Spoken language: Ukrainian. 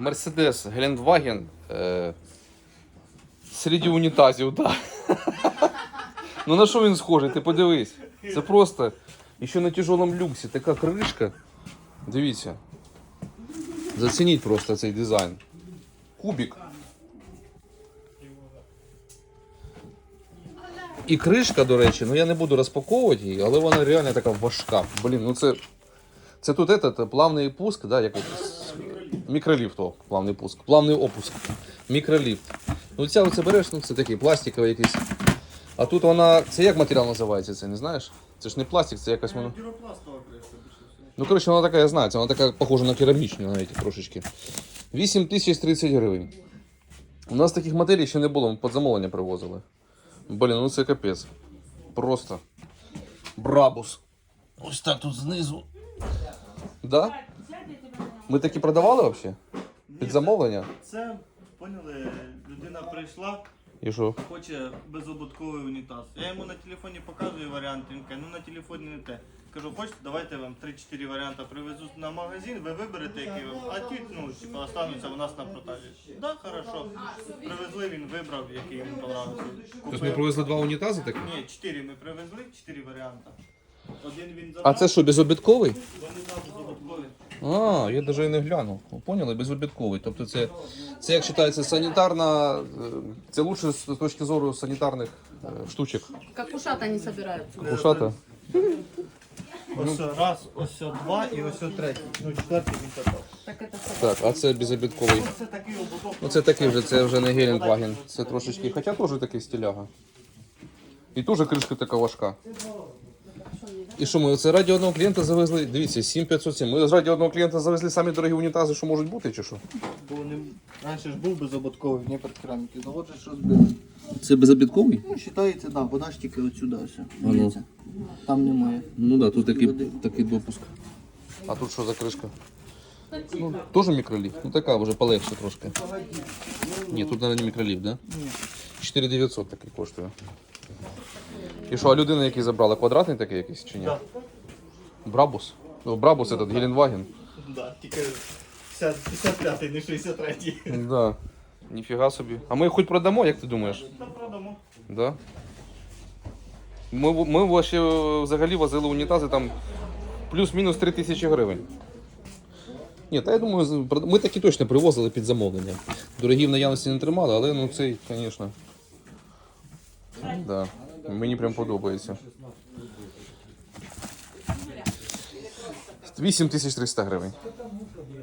Мерседес Гелендваген е, серед унітазів, так. ну на що він схожий? Ти подивись. Це просто. Ще на тяжелому люксі така кришка. Дивіться. Зацініть просто цей дизайн. Кубик. І кришка, до речі, ну я не буду розпаковувати її, але вона реально така важка. Блін, ну це. Це тут этот, плавний пуск, да, як? Мікроліфт, о, плавний пуск, плавний опуск, мікроліфт. Ну ця оце береш, ну це такий пластиковий якийсь. А тут вона. Це як матеріал називається, це не знаєш? Це ж не пластик, це якась всього. Ну, коротше, вона така, я знаю, це вона така похожа на керамічну навіть трошечки. 8 тисяч 30 гривень. У нас таких моделей ще не було, ми під замовлення привозили. Блін, ну це капець. Просто. Брабус. Ось так тут знизу. Да? Ми такі продавали взагалі? Під замовлення? Це, поняли, людина прийшла, І що? хоче безобутковий унітаз. Я йому на телефоні показую варіанти, він каже, ну на телефоні не те. Кажу, хочете, давайте я вам 3-4 варіанти привезу на магазин, ви виберете, який вам, а ті, ну, типу, остануться у нас на продажі. Да, хорошо. Привезли, він вибрав, який йому подобався. Тобто ми привезли два унітази такі? Ні, 4 ми привезли, 4 варіанти. Один він А це що, безобідковий? вони там безобуткові. А, я навіть і не глянув. Ви Поняли? Безобідковий. Тобто це, це як вважається санітарна, е, це лучше з точки зору санітарних е, штучок. Как ушата не собираются. Ушата. Ось раз, ось два і ось третій. Ну, четвертий він такий. Так это все. Так, а це безобідковий. Ну це такий вже, це вже не Гелендваген. Це трошечки, хоча теж такий стиляга. І теж кришка така важка. І що ми оце раді одного клієнта завезли? Дивіться, 7507. Ми з раді одного клієнта завезли самі дорогі унітази, що можуть бути, чи що? Бо вони раніше ж був безободковий, не під кераміки. Завод же що. Це безобідковий? Ну, вважається, да, вода ж тільки отсюди все. ну. Дивіться. Там немає. Ну так, да, тут такий, такий допуск. А тут що за кришка? Ну, теж мікроліфт. Ну така вже полегше трошки. Ні, тут, мабуть, не мікроліфт, да? Ні. 4900 такий коштує. І що, а людина, який забрала, квадратний такий якийсь чи ні? Да. Брабус? Ну, Брабус этот, Геленваген. Да, тільки 55-й, не 63-й. Да. Ніфіга собі. А ми їх хоч продамо, як ти думаєш? Та продамо. Да? Ми, ми вообще взагалі возили унітази там плюс-мінус 3 тисячі гривень. Ні, та я думаю, ми такі точно привозили під замовлення. Дорогі в наявності не тримали, але ну цей, звісно. Да. Мені прям подобається. 8300 гривень.